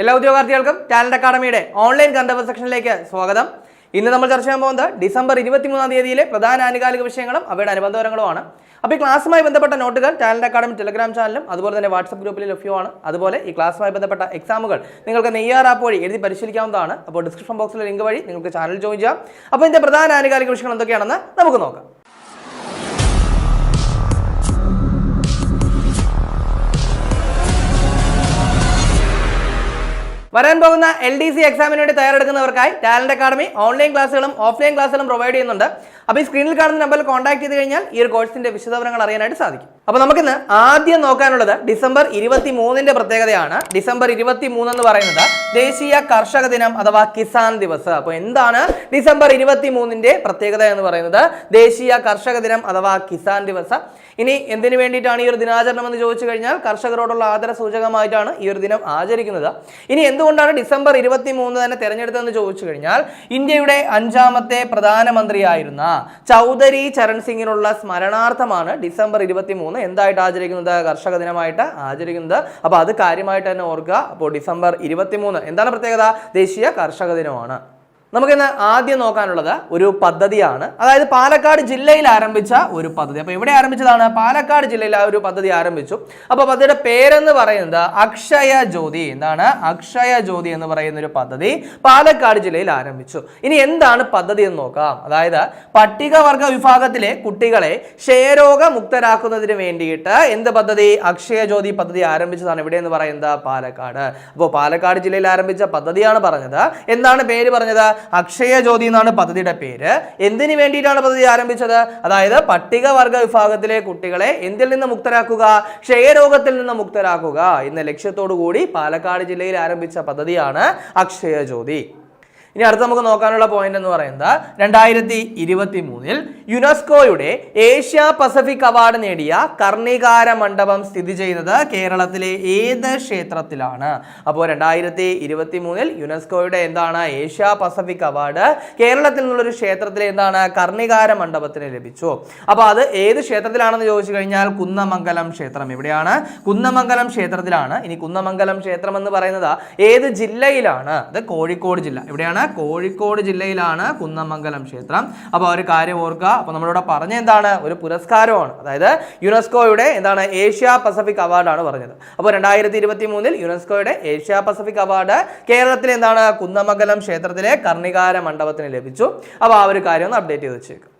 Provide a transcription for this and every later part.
എല്ലാ ഉദ്യോഗാർത്ഥികൾക്കും talent അക്കാഡമിയുടെ online ഗന്ധവ സെക്ഷനിലേക്ക് സ്വാഗതം. ഇന്ന് നമ്മൾ ചർച്ച ചെയ്യാൻ പോകുന്നത് ഡിസംബർ ഇരുപത്തിമൂന്നാം തീയതിയിലെ പ്രധാന ആനുകാലിക വിഷയങ്ങളും അവയുടെ അനുബന്ധപരങ്ങളുമാണ് അപ്പോൾ ഈ ക്ലാസ്സുമായി ബന്ധപ്പെട്ട നോട്ടുകൾ ടാലന്റ് അക്കാഡമി ടെലഗ്രാം ചാനലും അതുപോലെ തന്നെ വാട്സപ്പ് ഗ്രൂപ്പിൽ ലഭ്യമാണ്. അതുപോലെ ഈ ക്ലാസ്സുമായി ബന്ധപ്പെട്ട എക്സാമുകൾ നിങ്ങൾക്ക് നെയ്യാർ ആപ്പ് വഴി എഴുതി പരിശീലിക്കാവുന്നതാണ്. അപ്പോൾ ഡിസ്ക്രിപ്ഷൻ ബോക്സിലെ ലിങ്ക് വഴി നിങ്ങൾക്ക് ചാനൽ ജോയിൻ ചെയ്യാം. അപ്പോൾ ഇതിന്റെ പ്രധാന ആനുകാലിക വിഷയങ്ങൾ എന്തൊക്കെയാണെന്ന് നമുക്ക് നോക്കാം. വരാൻ പോകുന്ന എൽ ഡി സി എക്സാമിന് വേണ്ടി തയ്യാറെടുക്കുന്നവർക്കായി ടാലന്റ് അക്കാഡമി ഓൺലൈൻ ക്ലാസ്സുകളും ഓഫ്ലൈൻ ക്ലാസ്സുകളും പ്രൊവൈഡ് ചെയ്യുന്നുണ്ട്. അപ്പോൾ ഈ സ്ക്രീനിൽ കാണുന്ന നമ്പറിൽ കോൺടാക്ട് ചെയ്ത് കഴിഞ്ഞാൽ ഈ ഒരു കോഴ്സിന്റെ വിശദവിവരങ്ങൾ അറിയാനായിട്ട് സാധിക്കും. അപ്പോൾ നമുക്കിന്ന് ആദ്യം നോക്കാനുള്ളത് ഡിസംബർ ഇരുപത്തി മൂന്നിന്റെ പ്രത്യേകതയാണ്. ഡിസംബർ ഇരുപത്തി മൂന്ന് എന്ന് പറയുന്നത് ദേശീയ കർഷക ദിനം അഥവാ കിസാൻ ദിവസ്. അപ്പോൾ എന്താണ് ഡിസംബർ ഇരുപത്തി മൂന്നിന്റെ പ്രത്യേകത എന്ന് പറയുന്നത്? ദേശീയ കർഷക ദിനം അഥവാ കിസാൻ ദിവസ്. ഇനി എന്തിനു വേണ്ടിയിട്ടാണ് ഈ ഒരു ദിനാചരണം എന്ന് ചോദിച്ചു കഴിഞ്ഞാൽ കർഷകരോടുള്ള ആദര സൂചകമായിട്ടാണ് ഈ ഒരു ദിനം ആചരിക്കുന്നത്. ഇനി എന്തുകൊണ്ടാണ് ഡിസംബർ ഇരുപത്തി മൂന്ന് തന്നെ തെരഞ്ഞെടുത്തതെന്ന് ചോദിച്ചു കഴിഞ്ഞാൽ ഇന്ത്യയുടെ അഞ്ചാമത്തെ പ്രധാനമന്ത്രിയായിരുന്ന ചൗധരി ചരൺ സിംഗിനുള്ള സ്മരണാർത്ഥമാണ് ഡിസംബർ ഇരുപത്തി മൂന്ന് എന്തായിട്ട് ആചരിക്കുന്നത്? കർഷക ദിനമായിട്ട് ആചരിക്കുന്നത്. അപ്പോൾ അത് കാര്യമായിട്ട് തന്നെ ഓർക്കുക. അപ്പോൾ ഡിസംബർ ഇരുപത്തി മൂന്ന് എന്താണ് പ്രത്യേകത? ദേശീയ കർഷക ദിനമാണ്. നമുക്കിന്ന് ആദ്യം നോക്കാനുള്ളത് ഒരു പദ്ധതിയാണ്. അതായത് പാലക്കാട് ജില്ലയിൽ ആരംഭിച്ച ഒരു പദ്ധതി. അപ്പോൾ എവിടെ ആരംഭിച്ചതാണ്? പാലക്കാട് ജില്ലയിൽ ആ ഒരു പദ്ധതി ആരംഭിച്ചു. അപ്പോൾ പദ്ധതിയുടെ പേരെന്ന് പറയുന്നത് അക്ഷയ ജ്യോതി എന്താണ് അക്ഷയ ജ്യോതി എന്ന് പറയുന്ന ഒരു പദ്ധതി പാലക്കാട് ജില്ലയിൽ ആരംഭിച്ചു. ഇനി എന്താണ് പദ്ധതി എന്ന് നോക്കാം. അതായത് പട്ടികവർഗ വിഭാഗത്തിലെ കുട്ടികളെ ക്ഷയരോഗ മുക്തരാക്കുന്നതിന് വേണ്ടിയിട്ട് എന്ത് പദ്ധതി? അക്ഷയ ജ്യോതി പദ്ധതി ആരംഭിച്ചതാണ്. ഇവിടെ എന്ന് പറയുന്നത്? പാലക്കാട്. അപ്പോൾ പാലക്കാട് ജില്ലയിൽ ആരംഭിച്ച പദ്ധതിയാണ് പറഞ്ഞത്. എന്താണ് പേര് പറഞ്ഞത്? അക്ഷയ ജ്യോതി എന്നാണ് പദ്ധതിയുടെ പേര്. എന്തിനു വേണ്ടിയിട്ടാണ് പദ്ധതി ആരംഭിച്ചത്? അതായത് പട്ടികവർഗ വിഭാഗത്തിലെ കുട്ടികളെ എന്തിൽ നിന്ന് മുക്തരാക്കുക? ക്ഷയരോഗത്തിൽ നിന്ന് മുക്തരാക്കുക. എന്ന ലക്ഷ്യത്തോടു കൂടി പാലക്കാട് ജില്ലയിൽ ആരംഭിച്ച പദ്ധതിയാണ് അക്ഷയ ജ്യോതി ഇനി അടുത്ത് നമുക്ക് നോക്കാനുള്ള പോയിന്റ് എന്ന് പറയുന്നത് രണ്ടായിരത്തി ഇരുപത്തി മൂന്നിൽ യുനെസ്കോയുടെ ഏഷ്യ പസഫിക് അവാർഡ് നേടിയ കർണികാര മണ്ഡപം സ്ഥിതി ചെയ്യുന്നത് കേരളത്തിലെ ഏത് ക്ഷേത്രത്തിലാണ്? അപ്പോൾ രണ്ടായിരത്തി ഇരുപത്തി മൂന്നിൽ യുനെസ്കോയുടെ എന്താണ് ഏഷ്യ പസഫിക് അവാർഡ്? കേരളത്തിൽ നിന്നുള്ളൊരു ക്ഷേത്രത്തിലെ എന്താണ് കർണികാര മണ്ഡപത്തിന് ലഭിച്ചു. അപ്പോൾ അത് ഏത് ക്ഷേത്രത്തിലാണെന്ന് ചോദിച്ചു കഴിഞ്ഞാൽ കുന്നമംഗലം ക്ഷേത്രം എവിടെയാണ് കുന്നമംഗലം ക്ഷേത്രത്തിലാണ്. ഇനി കുന്നമംഗലം ക്ഷേത്രം എന്ന് പറയുന്നത് ഏത് ജില്ലയിലാണ്? അത് കോഴിക്കോട് ജില്ല. എവിടെയാണ് കോഴിക്കോട് ജില്ലയിലാണ് കുന്നമംഗലം ക്ഷേത്രം. അപ്പോൾ ഒരു കാര്യം ഓർക്കുക. അപ്പോൾ നമ്മളിവിടെ പറഞ്ഞ എന്താണ്? ഒരു പുരസ്കാരമാണ്. അതായത് യുനെസ്കോയുടെ എന്താണ്? ഏഷ്യ പസഫിക് അവാർഡാണ് പറഞ്ഞത്. അപ്പോൾ രണ്ടായിരത്തി ഇരുപത്തി മൂന്നിൽ യുനെസ്കോയുടെ ഏഷ്യ പസഫിക് അവാർഡ് കേരളത്തിലെ എന്താണ്? കുന്നമംഗലം ക്ഷേത്രത്തിലെ കർണികാര മണ്ഡപത്തിന് ലഭിച്ചു. അപ്പോൾ ആ ഒരു കാര്യം ഒന്ന് അപ്ഡേറ്റ് ചെയ്ത് വെച്ചേക്കും.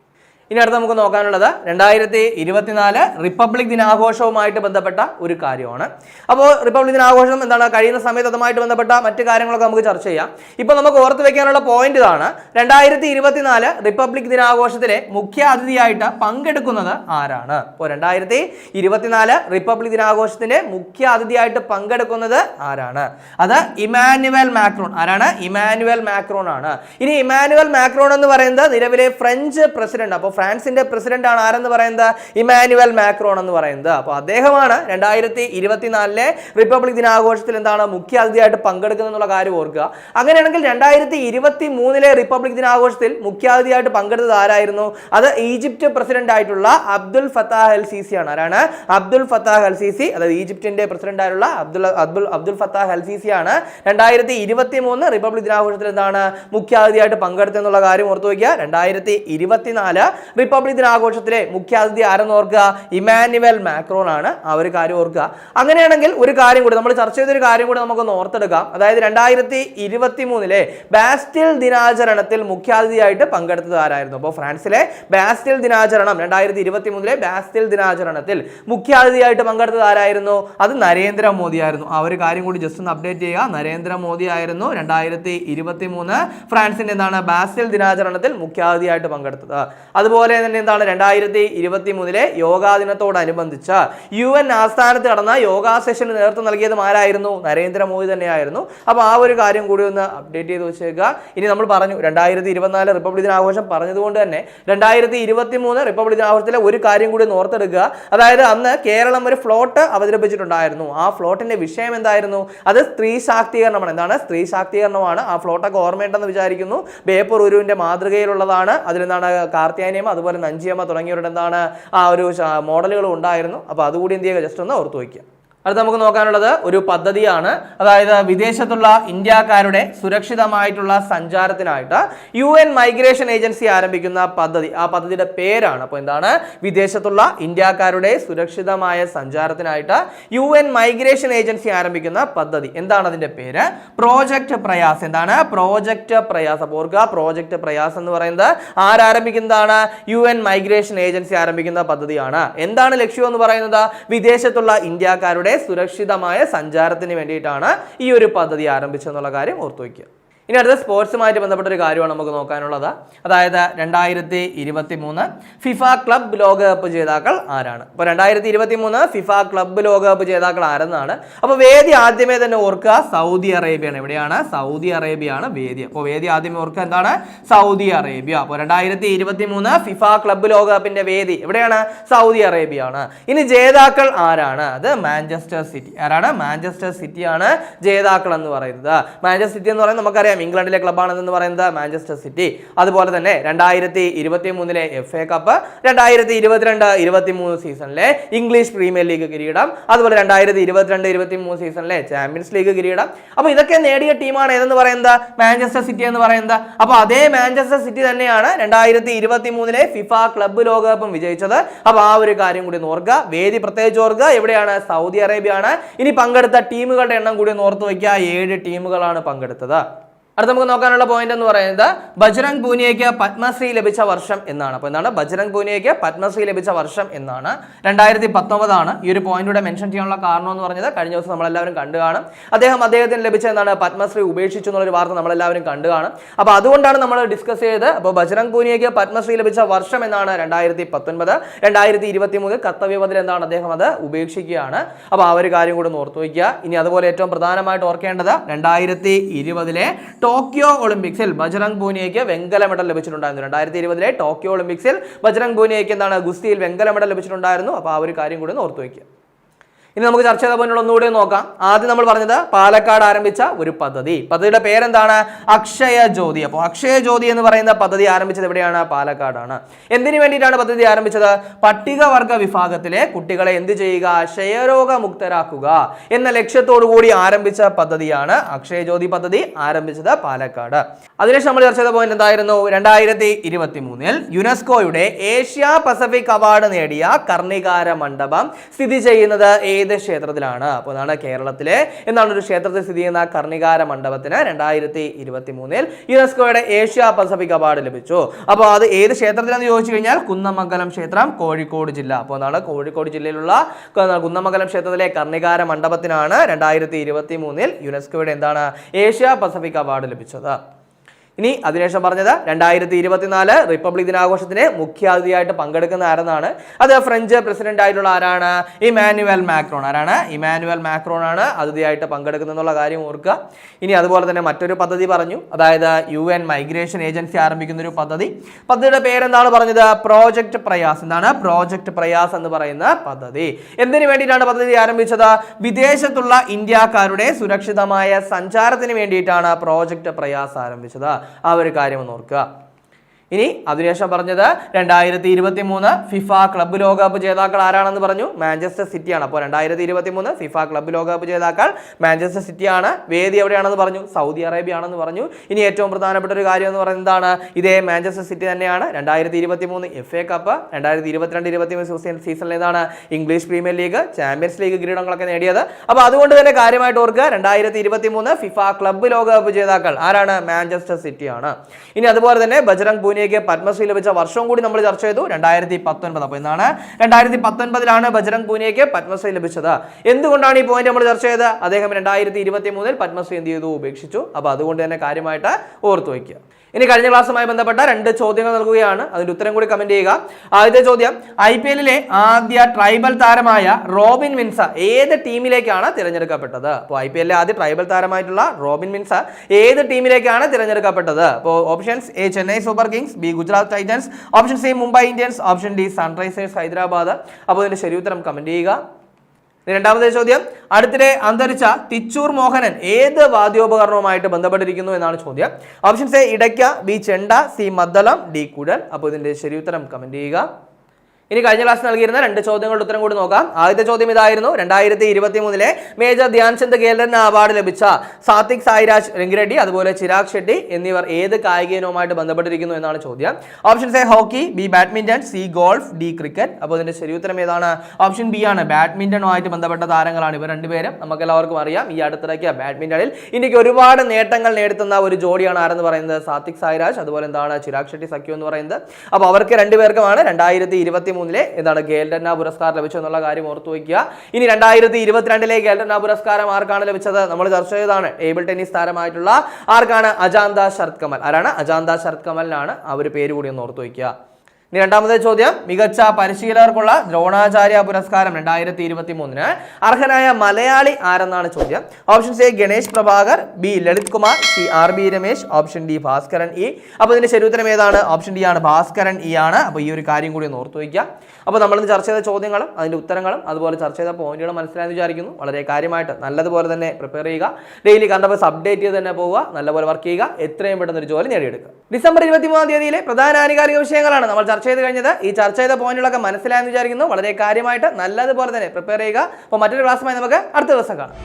ഇനി അടുത്ത് നമുക്ക് നോക്കാനുള്ളത് രണ്ടായിരത്തി ഇരുപത്തിനാല് റിപ്പബ്ലിക് ദിനാഘോഷവുമായിട്ട് ബന്ധപ്പെട്ട ഒരു കാര്യമാണ്. അപ്പോൾ റിപ്പബ്ലിക് ദിനാഘോഷം എന്താണ്? കഴിയുന്ന സമയത്ത് അതുമായിട്ട് ബന്ധപ്പെട്ട മറ്റു കാര്യങ്ങളൊക്കെ നമുക്ക് ചർച്ച ചെയ്യാം. ഇപ്പോൾ നമുക്ക് ഓർത്ത് വെക്കാനുള്ള പോയിന്റ് ഇതാണ്. രണ്ടായിരത്തി ഇരുപത്തിനാല് റിപ്പബ്ലിക് ദിനാഘോഷത്തിലെ മുഖ്യ അതിഥിയായിട്ട് പങ്കെടുക്കുന്നത് ആരാണ്? അപ്പോൾ രണ്ടായിരത്തി ഇരുപത്തിനാല് റിപ്പബ്ലിക് ദിനാഘോഷത്തിന്റെ മുഖ്യ അതിഥിയായിട്ട് പങ്കെടുക്കുന്നത് ആരാണ്? അത് ഇമാനുവൽ മാക്രോൺ. ആരാണ്? ഇമാനുവൽ മാക്രോൺ ആണ്. ഇനി ഇമാനുവൽ മാക്രോൺ എന്ന് പറയുന്നത് നിലവിലെ ഫ്രഞ്ച് പ്രസിഡന്റ്. അപ്പോൾ ഫ്രാൻസിന്റെ പ്രസിഡന്റ് ആണ് ആരെന്ന് പറയുന്നത്? ഇമാനുവൽ മാക്രോൺ എന്ന് പറയുന്നത്. അപ്പോൾ അദ്ദേഹമാണ് രണ്ടായിരത്തി ഇരുപത്തിനാലിലെ റിപ്പബ്ലിക് ദിനാഘോഷത്തിൽ എന്താണ് മുഖ്യ അതിഥിയായിട്ട് പങ്കെടുക്കുന്നത് എന്നുള്ള കാര്യം ഓർക്കുക. അങ്ങനെയാണെങ്കിൽ രണ്ടായിരത്തി ഇരുപത്തി മൂന്നിലെ റിപ്പബ്ലിക് ദിനാഘോഷത്തിൽ മുഖ്യാതിഥിയായിട്ട് പങ്കെടുത്തത് ആരായിരുന്നു? അത് ഈജിപ്റ്റ് പ്രസിഡന്റ് ആയിട്ടുള്ള അബ്ദുൽ ഫത്താഹ് അൽ സിസി ആണ്. ആരാണ്? അബ്ദുൽ ഫത്താഹ് അൽ സിസി അതായത് ഈജിപ്റ്റിന്റെ പ്രസിഡന്റ് ആയിട്ടുള്ള Abdul Abdul Abdul Fattah al Sisi ആണ്. രണ്ടായിരത്തി ഇരുപത്തി മൂന്ന് റിപ്പബ്ലിക് ദിനാഘോഷത്തിൽ എന്താണ് മുഖ്യാതിഥിയായിട്ട് പങ്കെടുത്തെന്നുള്ള കാര്യം ഓർത്തു വയ്ക്കുക. രണ്ടായിരത്തി ഇരുപത്തിനാല് റിപ്പബ്ലിക് ദിനാഘോഷത്തിലെ മുഖ്യാതിഥി ആരെന്ന് ഓർക്കുക? ഇമാനുവൽ മാക്രോൺ ആണ്. ആ ഒരു കാര്യം ഓർക്കുക. അങ്ങനെയാണെങ്കിൽ ഒരു കാര്യം കൂടി നമ്മൾ ചർച്ച ചെയ്തൊരു കാര്യം കൂടി നമുക്കൊന്ന് ഓർത്തെടുക്കാം. അതായത് രണ്ടായിരത്തി ഇരുപത്തി മൂന്നിലെ ബാസ്റ്റിൽ ദിനാചരണത്തിൽ മുഖ്യാതിഥിയായിട്ട് പങ്കെടുത്തത് ആരായിരുന്നു? അപ്പോൾ ഫ്രാൻസിലെ ബാസ്റ്റിൽ ദിനാചരണം രണ്ടായിരത്തി ഇരുപത്തി മൂന്നിലെ ബാസ്റ്റിൽ ദിനാചരണത്തിൽ മുഖ്യാതിഥിയായിട്ട് പങ്കെടുത്തത് ആരായിരുന്നു? അത് നരേന്ദ്രമോദി ആയിരുന്നു. ആ ഒരു കാര്യം കൂടി ജസ്റ്റ് ഒന്ന് അപ്ഡേറ്റ് ചെയ്യുക. നരേന്ദ്രമോദി ആയിരുന്നു രണ്ടായിരത്തി ഇരുപത്തി മൂന്ന് ഫ്രാൻസിന്റെ എന്താണ്? ബാസ്റ്റിൽ ദിനാചരണത്തിൽ മുഖ്യാതിഥിയായിട്ട് പങ്കെടുത്തത്. അതുപോലെ തന്നെ എന്താണ് രണ്ടായിരത്തി ഇരുപത്തി മൂന്നിലെ യോഗാ ദിനത്തോടനുബന്ധിച്ച് യു എൻ ആസ്ഥാനത്ത് നടന്ന യോഗാ സെഷന് നേതൃത്വം നൽകിയത് ആരായിരുന്നു? നരേന്ദ്രമോദി തന്നെയായിരുന്നു. അപ്പോൾ ആ ഒരു കാര്യം കൂടി ഒന്ന് അപ്ഡേറ്റ് ചെയ്ത് വെച്ചേക്കുക ഇനി നമ്മൾ പറഞ്ഞു രണ്ടായിരത്തി ഇരുപത്തിനാല് റിപ്പബ്ലിക് ദിനാഘോഷം പറഞ്ഞതുകൊണ്ട് തന്നെ രണ്ടായിരത്തി ഇരുപത്തി മൂന്ന് റിപ്പബ്ലിക് ദിനാഘോഷത്തിലെ ഒരു കാര്യം കൂടി ഓർത്തെടുക്കുക. അതായത് അന്ന് കേരളം ഒരു ഫ്ലോട്ട് അവതരിപ്പിച്ചിട്ടുണ്ടായിരുന്നു. ആ ഫ്ലോട്ടിന്റെ വിഷയം എന്തായിരുന്നു? അത് സ്ത്രീ ശാക്തീകരണമാണ്. എന്താണ്? സ്ത്രീ ശാക്തീകരണമാണ്. ആ ഫ്ലോട്ടൊക്കെ ഓർമ്മയുണ്ടെന്ന് വിചാരിക്കുന്നു. ബേപ്പൂർ ഉരുവിന്റെ മാതൃകയിലുള്ളതാണ്. അതിലെന്താണ്? കാർത്തിയാനിയമ്മ അതുപോലെ നഞ്ചിയമ്മ തുടങ്ങിയവരുടെ എന്താണ് ആ ഒരു മോഡലുകൾ ഉണ്ടായിരുന്നു. അപ്പോൾ അതുകൂടി എന്ത് ചെയ്യുക? ജസ്റ്റ് ഒന്ന് ഓർത്ത് വയ്ക്കുക. അടുത്ത നമുക്ക് നോക്കാനുള്ളത് ഒരു പദ്ധതിയാണ്. അതായത് വിദേശത്തുള്ള ഇന്ത്യക്കാരുടെ സുരക്ഷിതമായിട്ടുള്ള സഞ്ചാരത്തിനായിട്ട് യു എൻ മൈഗ്രേഷൻ ഏജൻസി ആരംഭിക്കുന്ന പദ്ധതി. ആ പദ്ധതിയുടെ പേരാണ്. അപ്പോൾ എന്താണ്? വിദേശത്തുള്ള ഇന്ത്യക്കാരുടെ സുരക്ഷിതമായ സഞ്ചാരത്തിനായിട്ട് യു എൻ മൈഗ്രേഷൻ ഏജൻസി ആരംഭിക്കുന്ന പദ്ധതി. എന്താണ് അതിന്റെ പേര്? പ്രോജക്റ്റ് പ്രയാസ്. എന്താണ്? പ്രോജക്റ്റ് പ്രയാസ്. അപ്പോൾ ഓർക്കുക പ്രോജക്റ്റ് പ്രയാസ് എന്ന് പറയുന്നത് ആരാരംഭിക്കുന്നതാണ്? യു എൻ മൈഗ്രേഷൻ ഏജൻസി ആരംഭിക്കുന്ന പദ്ധതിയാണ്. എന്താണ് ലക്ഷ്യം എന്ന് പറയുന്നത്? വിദേശത്തുള്ള ഇന്ത്യക്കാരുടെ സുരക്ഷിതമായ സഞ്ചാരത്തിന് വേണ്ടിയിട്ടാണ് ഈ ഒരു പദ്ധതി ആരംഭിച്ചെന്നുള്ള കാര്യം ഓർത്തു വയ്ക്കുക. ഇനി അടുത്ത സ്പോർട്സുമായിട്ട് ബന്ധപ്പെട്ട ഒരു കാര്യമാണ് നമുക്ക് നോക്കാനുള്ളത്. അതായത് രണ്ടായിരത്തി ഇരുപത്തി മൂന്ന് ഫിഫ ക്ലബ് ലോകകപ്പ് ജേതാക്കൾ ആരാണ്? അപ്പോൾ രണ്ടായിരത്തി ഇരുപത്തി മൂന്ന് ഫിഫ ക്ലബ് ലോകകപ്പ് ജേതാക്കൾ ആരെന്നാണ്? അപ്പോൾ വേദി ആദ്യമേ തന്നെ ഓർക്കുക സൗദി അറേബ്യയാണ്. എവിടെയാണ്? സൗദി അറേബ്യയാണ് വേദി. അപ്പോൾ വേദി ആദ്യമേ ഓർക്കുക എന്താണ്? Saudi Arabia. അപ്പോൾ രണ്ടായിരത്തി ഇരുപത്തി മൂന്ന് ഫിഫ ക്ലബ് ലോകകപ്പിന്റെ വേദി എവിടെയാണ്? സൗദി അറേബ്യയാണ്. ഇനി ജേതാക്കൾ ആരാണ്? അത് മാഞ്ചസ്റ്റർ സിറ്റി. ആരാണ്? മാഞ്ചസ്റ്റർ സിറ്റിയാണ് ജേതാക്കൾ എന്ന് പറയുന്നത്. മാഞ്ചസ്റ്റർ സിറ്റി എന്ന് പറയുന്നത് നമുക്കറിയാം. ഇംഗ്ലണ്ടിലെ ക്ലബ്ബാണെന്ന് പറയുന്നത് മാഞ്ചസ്റ്റർ സിറ്റി. അതുപോലെ തന്നെ രണ്ടായിരത്തി ഇരുപത്തി മൂന്നിലെ എഫ് എ കപ്പ് രണ്ടായിരത്തി ഇരുപത്തിരണ്ട് ഇരുപത്തി മൂന്ന് സീസണിലെ ഇംഗ്ലീഷ് പ്രീമിയർ ലീഗ് കിരീടം അതുപോലെ രണ്ടായിരത്തി ഇരുപത്തിരണ്ട് ഇരുപത്തി മൂന്ന് സീസണിലെ ചാമ്പ്യൻസ് ലീഗ് കിരീടം. അപ്പോൾ ഇതൊക്കെ നേടിയ ടീമാണ് ഏതെന്ന് പറയുന്നത്? മാഞ്ചസ്റ്റർ സിറ്റി എന്ന് പറയുന്നത്. അപ്പോൾ അതേ മാഞ്ചസ്റ്റർ സിറ്റി തന്നെയാണ് രണ്ടായിരത്തി ഇരുപത്തി മൂന്നിലെ ഫിഫ ക്ലബ്ബ് ലോകകപ്പും വിജയിച്ചത്. അപ്പോൾ ആ ഒരു കാര്യം കൂടി ഓർക്കുക. വേദി പ്രത്യേകിച്ച് ഓർക്കുക. എവിടെയാണ് സൗദി അറേബ്യ ആണ് ഇനി പങ്കെടുത്ത ടീമുകളുടെ എണ്ണം കൂടി ഓർത്ത് വയ്ക്കുക. ഏഴ് ടീമുകളാണ് പങ്കെടുത്തത്. അടുത്ത നമുക്ക് നോക്കാനുള്ള പോയിന്റ് എന്ന് പറയുന്നത് ബജ്രംഗ് പൂനിയയ്ക്ക് പത്മശ്രീ ലഭിച്ച വർഷം എന്നാണ്. അപ്പോൾ എന്താണ്? ബജ്രംഗ് പൂനിയയ്ക്ക് പത്മശ്രീ ലഭിച്ച വർഷം എന്നാണ്. രണ്ടായിരത്തി പത്തൊമ്പതാണ് ഈ ഒരു പോയിന്റ് ഇവിടെ മെൻഷൻ ചെയ്യാനുള്ള കാരണം എന്ന് പറഞ്ഞത് കഴിഞ്ഞ ദിവസം നമ്മളെല്ലാവരും കണ്ടു കാണും. അദ്ദേഹം അദ്ദേഹത്തിന് ലഭിച്ച എന്താണ്? പത്മശ്രീ ഉപേക്ഷിച്ചു എന്നുള്ളൊരു വാർത്ത നമ്മളെല്ലാവരും കണ്ടു കാണും. അപ്പോൾ അതുകൊണ്ടാണ് നമ്മൾ ഡിസ്കസ് ചെയ്ത് അപ്പോൾ ബജ്രംഗ് പൂനിയയ്ക്ക് പത്മശ്രീ ലഭിച്ച വർഷം എന്നാണ് രണ്ടായിരത്തി പത്തൊൻപത് രണ്ടായിരത്തി ഇരുപത്തി മൂന്ന് കർത്തവ്യപഥത്തിൽ എന്താണ് അദ്ദേഹം അത് ഉപേക്ഷിക്കുകയാണ്. അപ്പോൾ ആ ഒരു കാര്യം കൂടെ ഓർത്ത് വയ്ക്കുക. ഇനി അതുപോലെ ഏറ്റവും പ്രധാനമായിട്ട് ഓർക്കേണ്ടത് രണ്ടായിരത്തി ഇരുപതിലെ ടോക്കിയോ ഒളിമ്പിക്സിൽ ബജ്രംഗ് പൂനിയയ്ക്ക് വെങ്കല മെഡൽ ലഭിച്ചിട്ടുണ്ടായിരുന്നു. രണ്ടായിരത്തി ഇരുപതിലെ ടോക്കിയോ ഒളിമ്പിക്സിൽ ബജ്രംഗ് പൂനിയയ്ക്ക് എന്താണ് ഗുസ്തിയിൽ വെങ്കല മെഡൽ ലഭിച്ചിട്ടുണ്ടായിരുന്നു. അപ്പോൾ ആ ഒരു കാര്യം കൂടി ഓർത്ത് വയ്ക്കുക ഇനി നമുക്ക് ചർച്ച ചെയ്ത പോയിന്റുകൾ ഒന്നുകൂടി നോക്കാം. ആദ്യം നമ്മൾ പറഞ്ഞത് പാലക്കാട് ആരംഭിച്ച ഒരു പദ്ധതി. പദ്ധതിയുടെ പേരെന്താണ്? അക്ഷയ ജ്യോതി. അപ്പോൾ അക്ഷയ ജ്യോതി എന്ന് പറയുന്ന പദ്ധതി ആരംഭിച്ചത് എവിടെയാണ്? പാലക്കാടാണ്. എന്തിനു വേണ്ടിയിട്ടാണ് പദ്ധതി ആരംഭിച്ചത്? പട്ടികവർഗ വിഭാഗത്തിലെ കുട്ടികളെ എന്ത് ചെയ്യുക? ക്ഷയരോഗമുക്തരാക്കുക എന്ന ലക്ഷ്യത്തോടു കൂടി ആരംഭിച്ച പദ്ധതിയാണ് അക്ഷയ ജ്യോതി പദ്ധതി ആരംഭിച്ചത് പാലക്കാട്. അതിനുശേഷം നമ്മൾ ചർച്ച ചെയ്ത പോയിന്റ് എന്തായിരുന്നു? രണ്ടായിരത്തി ഇരുപത്തി മൂന്നിൽ യുനെസ്കോയുടെ ഏഷ്യ പസഫിക് അവാർഡ് നേടിയ കർണികാര മണ്ഡപം സ്ഥിതി ചെയ്യുന്നത് ഏത് ക്ഷേത്രത്തിലാണ് അപ്പോൾ അതാണ് കേരളത്തിലെ എന്താണ് ഒരു ക്ഷേത്രത്തിൽ സ്ഥിതി ചെയ്യുന്ന കർണികാര മണ്ഡപത്തിന് രണ്ടായിരത്തി ഇരുപത്തി മൂന്നിൽ യുനെസ്കോയുടെ ഏഷ്യ പസഫിക് അവാർഡ് ലഭിച്ചു. അപ്പോൾ അത് ഏത് ക്ഷേത്രത്തിലാണെന്ന് ചോദിച്ചു കഴിഞ്ഞാൽ കുന്നമംഗലം ക്ഷേത്രം കോഴിക്കോട് ജില്ല. അപ്പോൾ അതാണ് കോഴിക്കോട് ജില്ലയിലുള്ള കുന്നമംഗലം ക്ഷേത്രത്തിലെ കർണികാര മണ്ഡപത്തിനാണ് രണ്ടായിരത്തി ഇരുപത്തി മൂന്നിൽ യുനെസ്കോയുടെ എന്താണ് ഏഷ്യ പസഫിക് അവാർഡ് ലഭിച്ചത്. ഇനി അതിനുശേഷം പറഞ്ഞത് രണ്ടായിരത്തി ഇരുപത്തിനാല് റിപ്പബ്ലിക് ദിനാഘോഷത്തിന് മുഖ്യാതിഥിയായിട്ട് പങ്കെടുക്കുന്ന ആരെന്നാണ്? അത് ഫ്രഞ്ച് പ്രസിഡന്റ് ആയിട്ടുള്ള ആരാണ്? Emmanuel Macron. ആരാണ്? ഇമാനുവൽ മാക്രോൺ ആണ് അതിഥിയായിട്ട് പങ്കെടുക്കുന്നുള്ള കാര്യം ഓർക്കുക. ഇനി അതുപോലെ തന്നെ മറ്റൊരു പദ്ധതി പറഞ്ഞു. അതായത് യു മൈഗ്രേഷൻ ഏജൻസി ആരംഭിക്കുന്ന ഒരു പദ്ധതി. പദ്ധതിയുടെ പേരെന്താണ് പറഞ്ഞത്? പ്രോജക്റ്റ് പ്രയാസ്. എന്താണ്? പ്രോജക്റ്റ് പ്രയാസ് എന്ന് പറയുന്ന പദ്ധതി. എന്തിനു വേണ്ടിയിട്ടാണ് പദ്ധതി ആരംഭിച്ചത്? വിദേശത്തുള്ള ഇന്ത്യക്കാരുടെ സുരക്ഷിതമായ സഞ്ചാരത്തിന് വേണ്ടിയിട്ടാണ് പ്രോജക്റ്റ് പ്രയാസ് ആരംഭിച്ചത്. ആ ഒരു കാര്യം ഒന്ന് ഓർക്കുക. ഇനി അതിനുശേഷം പറഞ്ഞത് രണ്ടായിരത്തി ഇരുപത്തി മൂന്ന് ഫിഫ ക്ലബ്ബ് ലോകകപ്പ് ജേതാക്കൾ ആരാണെന്ന് പറഞ്ഞു? മാഞ്ചസ്റ്റർ സിറ്റിയാണ്. അപ്പോൾ രണ്ടായിരത്തി ഇരുപത്തി മൂന്ന് ഫിഫ ക്ലബ്ബ് ലോകകപ്പ് ജേതാക്കൾ മാഞ്ചസ്റ്റർ സിറ്റിയാണ്. വേദി എവിടെയാണെന്ന് പറഞ്ഞു? സൗദി അറേബ്യ ആണെന്ന് പറഞ്ഞു. ഇനി ഏറ്റവും പ്രധാനപ്പെട്ട ഒരു കാര്യം എന്ന് പറയുന്നത് എന്താണ്? ഇതേ മാഞ്ചസ്റ്റർ സിറ്റി തന്നെയാണ്. രണ്ടായിരത്തി ഇരുപത്തി മൂന്ന് എഫ് എ കപ്പ് രണ്ടായിരത്തി ഇരുപത്തിരണ്ട് ഇരുപത്തി മൂന്ന് സീസണിൽ ഇതാണ് English Premier League Champions League കിരീടങ്ങളൊക്കെ നേടിയത്. അപ്പോൾ അതുകൊണ്ട് തന്നെ കാര്യമായിട്ട് ഓർക്കുക രണ്ടായിരത്തി ഇരുപത്തി മൂന്ന് ഫിഫ ക്ലബ്ബ് ലോകകപ്പ് ജേതാക്കൾ ആരാണ്? മാഞ്ചസ്റ്റർ സിറ്റിയാണ്. ഇനി അതുപോലെ തന്നെ ബജ്രംഗ് പൂനിയയ്ക്ക് പത്മശ്രീ ലഭിച്ച വർഷവും കൂടി നമ്മൾ ചർച്ച ചെയ്തു. രണ്ടായിരത്തി പത്തൊൻപത് അപ്പോൾ എന്താണ് രണ്ടായിരത്തി പത്തൊൻപതിലാണ് ബജരംഗ് പൂനിയയ്ക്ക് പത്മശ്രീ ലഭിച്ചത്. എന്തുകൊണ്ടാണ് ഈ പോയിന്റ് നമ്മൾ ചർച്ച ചെയ്തത്? അദ്ദേഹം രണ്ടായിരത്തി ഇരുപത്തി മൂന്നിൽ പത്മശ്രീ എന്ത് ചെയ്തു? ഉപേക്ഷിച്ചു. അപ്പോൾ അതുകൊണ്ട് തന്നെ കാര്യമായിട്ട് ഓർത്തു വയ്ക്കുക. ഇനി കഴിഞ്ഞ ക്ലാസ്സുമായി ബന്ധപ്പെട്ട രണ്ട് ചോദ്യങ്ങൾ നൽകുകയാണ്. അതിന്റെ ഉത്തരം കൂടി കമന്റ് ചെയ്യുക. ആദ്യത്തെ ചോദ്യം ഐ പി എല്ലിലെ ആദ്യ ട്രൈബൽ താരമായ റോബിൻ മിൻസ ഏത് ടീമിലേക്കാണ് തിരഞ്ഞെടുക്കപ്പെട്ടത്? അപ്പോൾ ഐ പി എല്ലിലെ ആദ്യ ട്രൈബൽ താരമായിട്ടുള്ള റോബിൻ മിൻസ ഏത് ടീമിലേക്കാണ് തിരഞ്ഞെടുക്കപ്പെട്ടത്? അപ്പോൾ options A Chennai Super Kings B Gujarat Titans option C Mumbai Indians option D Sunrisers Hyderabad അപ്പോൾ ഇതിന്റെ ശരി ഉത്തരം കമന്റ് ചെയ്യുക. രണ്ടാമത്തെ ചോദ്യം അടുത്തിടെ അന്തരിച്ച തിച്ചൂർ മോഹനൻ ഏത് വാദ്യോപകരണവുമായിട്ട് ബന്ധപ്പെട്ടിരിക്കുന്നു എന്നാണ് ചോദ്യം. ഓപ്ഷൻസ് എ ഇടയ്ക്ക ബി ചെണ്ട സി മദ്ദളം ഡി കുഴൽ. അപ്പോൾ ഇതിന്റെ ശരിയുത്തരം കമന്റ് ചെയ്യുക. ഇനി കഴിഞ്ഞ ക്ലാസ് നൽകിയിരുന്ന രണ്ട് ചോദ്യങ്ങളുടെ ഉത്തരം കൂടി നോക്കാം. ആദ്യത്തെ ചോദ്യം ഇതായിരുന്നു. രണ്ടായിരത്തി ഇരുപത്തി മൂന്നിലെ മേജർ ധ്യാൻചന്ദ് ഖേൽരത്ന അവാർഡ് ലഭിച്ച സാത്വിക് സായിരാജ് രംഗിരെഡ്ഡി അതുപോലെ ചിരാഗ് ഷെട്ടി എന്നിവർ ഏത് കായിക ഇനവുമായിട്ട് ബന്ധപ്പെട്ടിരിക്കുന്നു എന്നാണ് ചോദ്യം. Options A hockey. B badminton C golf D cricket അപ്പോൾ ഇതിന്റെ ശരി ഉത്തരം ഏതാണ്? ഓപ്ഷൻ ബി ആണ്. ബാഡ്മിന്റണുമായിട്ട് ബന്ധപ്പെട്ട താരങ്ങളാണ് ഇവർ രണ്ടുപേരും. നമുക്ക് എല്ലാവർക്കും അറിയാം. ഈ അടുത്തിടയ്ക്ക് ബാഡ്മിന്റണിൽ ഇന്ത്യയ്ക്ക് ഒരുപാട് നേട്ടങ്ങൾ നേടുത്തുന്ന ഒരു ജോഡിയാണ് ആരെന്ന് പറയുന്നത്? സാത്വിക് സായിരാജ് അതുപോലെ എന്താണ് ചിരാഗ് ഷെട്ടി സഖ്യം എന്ന് പറയുന്നത്. അപ്പോൾ അവർക്ക് രണ്ടുപേർക്കുമാണ് രണ്ടായിരത്തി ഇരുപത്തി മൂന്നിലെ എന്താണ് ഗേൽഡന്ന പുരസ്കാരം ലഭിച്ചു എന്നുള്ള കാര്യം ഓർത്തു വയ്ക്കുക. ഇനി രണ്ടായിരത്തി ഇരുപത്തിരണ്ടിലെ ഗേൽഡന്ന പുരസ്കാരം ആർക്കാണ് ലഭിച്ചത്? നമ്മൾ ചർച്ച ചെയ്തതാണ്. ടേബിൾ ടെന്നീസ് താരമായിട്ടുള്ള ആർക്കാണ്? അജാന്ത ശരത് കമൽ ആരാണ്? അജാന്ത ശരത് കമലിനാണ് ആ ഒരു പേര് കൂടി ഒന്ന് ഓർത്തു വയ്ക്കുക. ഇനി രണ്ടാമത്തെ ചോദ്യം. മികച്ച പരിശീലകർക്കുള്ള ദ്രോണാചാര്യ പുരസ്കാരം രണ്ടായിരത്തി ഇരുപത്തി മൂന്നിന് അർഹനായ മലയാളി ആരെന്നാണ് ചോദ്യം? Option A Ganesh Prabhakar B Lalit Kumar C R B Ramesh option D Bhaskaran E. അപ്പോൾ ഇതിന്റെ ശരി ഉത്തരം ഏതാണ്? ഓപ്ഷൻ ഡി ആണ് ഭാസ്കരൻ ഇ ആണ്. അപ്പോൾ ഈ ഒരു കാര്യം കൂടി ഒന്ന് ഓർത്തു വയ്ക്കുക. അപ്പോൾ നമ്മൾ ഇന്ന് ചർച്ച ചെയ്ത ചോദ്യങ്ങളും അതിന്റെ ഉത്തരങ്ങളും അതുപോലെ ചർച്ച ചെയ്ത പോയിന്റുകളും മനസ്സിലായെന്ന് വിചാരിക്കുന്നു. വളരെ കാര്യമായിട്ട് നല്ലതുപോലെ തന്നെ പ്രിപ്പയർ ചെയ്യുക. ഡെയിലി കണ്ടപ്പോൾ അപ്ഡേറ്റ് ചെയ്ത് തന്നെ പോവുക. നല്ലപോലെ വർക്ക് ചെയ്യുക. എത്രയും പെട്ടെന്ന് ഒരു ജോലി നേടിയെടുക്കുക. ഡിസംബർ ഇരുപത്തി മൂന്നാം തീയതിയിലെ പ്രധാന ആനുകാലിക വിഷയങ്ങളാണ് നമ്മൾ ചർച്ച ചെയ്ത് കഴിഞ്ഞത് ഈ ചർച്ച ചെയ്ത പോയിന്റുകളൊക്കെ മനസ്സിലായെന്ന് വിചാരിക്കുന്നു. വളരെ കാര്യമായിട്ട് നല്ലതുപോലെ തന്നെ പ്രിപ്പയർ ചെയ്യുക. അപ്പോൾ മറ്റൊരു ക്ലാസ്സുമായി നമുക്ക് അടുത്ത ദിവസം കാണാം.